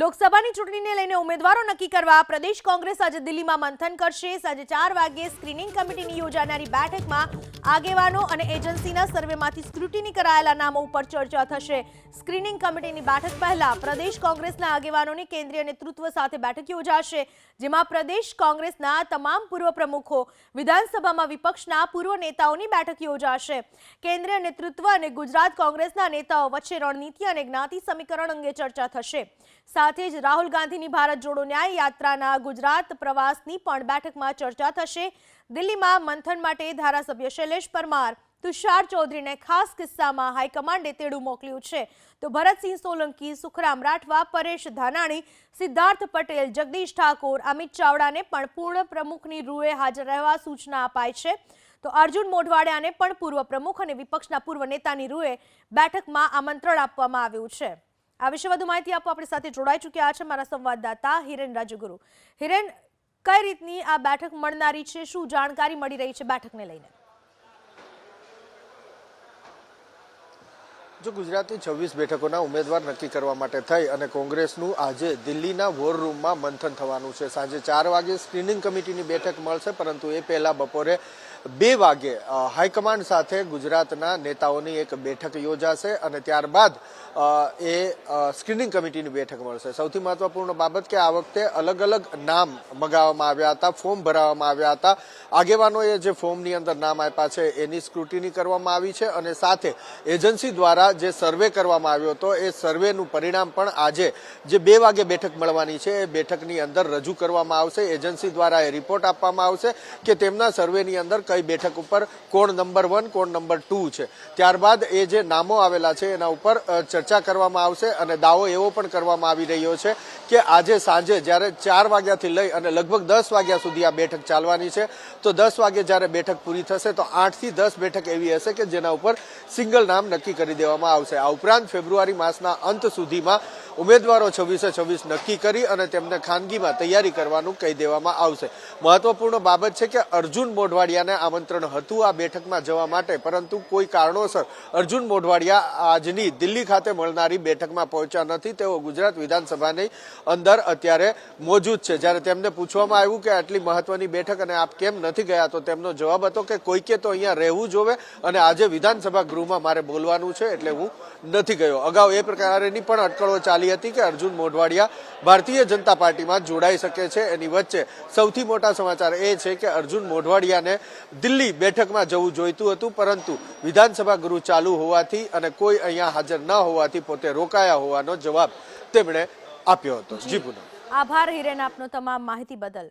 લોકસભાની ચૂંટણીને લઈને ઉમેદવારો નક્કી કરવા પ્રદેશ કોંગ્રેસ આજે દિલ્હીમાં મંથન કરશે. સાંજે ચાર વાગ્યે સ્ક્રીનિંગ કમિટીની યોજાનારી બેઠકમાં આગેવાનો અને એજન્સીના સર્વેમાંથી સ્ક્રુટિની કરાયેલા નામો ઉપર ચર્ચા થશે. સ્ક્રીનિંગ કમિટીની બેઠક પહેલા પ્રદેશ કોંગ્રેસના આગેવાનોની કેન્દ્રીય નેતૃત્વ સાથે બેઠક યોજાશે, જેમાં પ્રદેશ કોંગ્રેસના તમામ પૂર્વ પ્રમુખો, વિધાનસભામાં વિપક્ષના પૂર્વ નેતાઓની બેઠક યોજાશે. કેન્દ્રીય નેતૃત્વ અને ગુજરાત કોંગ્રેસના નેતાઓ વચ્ચે રણનીતિ અને જ્ઞાતિ સમીકરણ અંગે ચર્ચા થશે. સાથે જ રાહુલ ગાંધીની ભારત જોડો ન્યાય યાત્રાના ગુજરાત પ્રવાસની પણ બેઠકમાં ચર્ચા થશે. દિલ્હીમાં મંથન માટે ધારાસભ્ય શૈલેષ પરમાર, તુષાર ચૌધરીને ખાસ કિસ્સામાં હાઈકમાન્ડે તેડું મોકલ્યું છે. તો ભરતસિંહ સોલંકી, સુખરામ રાઠવા, પરેશ ધાનાણી, સિદ્ધાર્થ પટેલ, જગદીશ ઠાકોર, અમિત ચાવડાને પણ પૂર્ણ પ્રમુખની રૂએ હાજર રહેવા સૂચના અપાઈ છે. તો અર્જુન મોઢવાડિયાને પણ પૂર્વ પ્રમુખ અને વિપક્ષના પૂર્વ નેતાની રૂએ બેઠકમાં આમંત્રણ આપવામાં આવ્યું છે. આ વિશે વધુ માહિતી આપવા આપણી સાથે જોડાઈ ચૂક્યા છે મારા સંવાદદાતા હિરેન રાજગુરુ. હિરેન, કઈ રીતની આ બેઠક મળનારી છે? શું જાણકારી મળી રહી છે બેઠકને લઈને? જો ગુજરાતની છવ્વીસ બેઠકોના ઉમેદવાર નક્કી કરવા માટે થઈ અને કોંગ્રેસનું આજે દિલ્હીના વોર રૂમમાં મંથન થવાનું છે. સાંજે ચાર વાગે સ્ક્રીનિંગ કમિટીની બેઠક મળશે, પરંતુ એ પહેલા બપોરે બે વાગે હાઈકમાન્ડ સાથે ગુજરાતના નેતાઓની એક બેઠક યોજાશે અને ત્યારબાદ એ સ્ક્રીનિંગ કમિટીની બેઠક મળશે. સૌથી મહત્વપૂર્ણ બાબત કે આ વખતે અલગ અલગ નામ મગાવવામાં આવ્યા હતા, ફોર્મ ભરાવવામાં આવ્યા હતા. આગેવાનોએ જે ફોર્મની અંદર નામ આપ્યા છે, એની સ્ક્રુટિની કરવામાં આવી છે અને સાથે એજન્સી દ્વારા જે સર્વે કરવામાં આવ્યો હતો, એ સર્વેનું પરિણામ પણ આજે જે બે વાગે બેઠક મળવાની છે, એ બેઠકની અંદર રજૂ કરવામાં આવશે. એજન્સી દ્વારા એ રિપોર્ટ આપવામાં આવશે કે તેમના સર્વેની અંદર કઈ બેઠક ઉપર કોણ નંબર વન, કોણ નંબર ટુ છે. ત્યારબાદ એ જે નામો આવેલા છે, એના ઉપર ચર્ચા કરવામાં આવશે અને દાવો એવો પણ કરવામાં આવી રહ્યો છે કે આજે સાંજે જ્યારે ચાર વાગ્યાથી લઈ અને લગભગ દસ વાગ્યા સુધી આ બેઠક ચાલવાની છે, તો દસ વાગે જ્યારે બેઠક પૂરી થશે, તો આઠથી દસ બેઠક એવી હશે કે જેના ઉપર સિંગલ નામ નક્કી કરી દેવામાં આવશે. આ ઉપરાંત ફેબ્રુઆરી માસના અંત સુધીમાં ઉમેદવારો છવ્વીસે છવ્વીસ નક્કી કરી અને તેમને ખાનગીમાં તૈયારી કરવાનું કહી દેવામાં આવશે. મહત્વપૂર્ણ બાબત છે કે અર્જુન મોઢવાડિયાને આમંત્રણ હતું આ બેઠકમાં જવા માટે, પરંતુ કોઈ કારણોસર અર્જુન મોઢવાડિયા આજની દિલ્હી ખાતે મળનારી બેઠકમાં પહોંચ્યા નથી. તેઓ ગુજરાત વિધાનસભાની અંદર અત્યારે મોજૂદ છે. જ્યારે તેમને પૂછવામાં આવ્યું કે આટલી મહત્વની બેઠક અને આપ કેમ નથી ગયા, તો તેમનો જવાબ હતો કે કોઈકે તો અહીંયા રહેવું જોવે અને આજે વિધાનસભા ગૃહમાં મારે બોલવાનું છે એટલે હું નથી ગયો. અગાઉ એ પ્રકારની પણ અટકળો ચાલી હતી કે અર્જુન મોઢવાડિયા ભારતીય જનતા પાર્ટીમાં જોડાઈ શકે છે. એની વચ્ચે સૌથી મોટા સમાચાર એ છે કે અર્જુન મોઢવાડિયાને દિલ્હી બેઠકમાં જવું જોઈતું હતું, પરંતુ વિધાનસભા ગૃહ ચાલુ હોવાથી અને કોઈ અહીંયા હાજર ન હોવાથી પોતે રોકાયા હોવાનો જવાબ તેમણે આપ્યો હતો. જી પૂનમ. આભાર હિરેન આપનો તમામ માહિતી બદલ.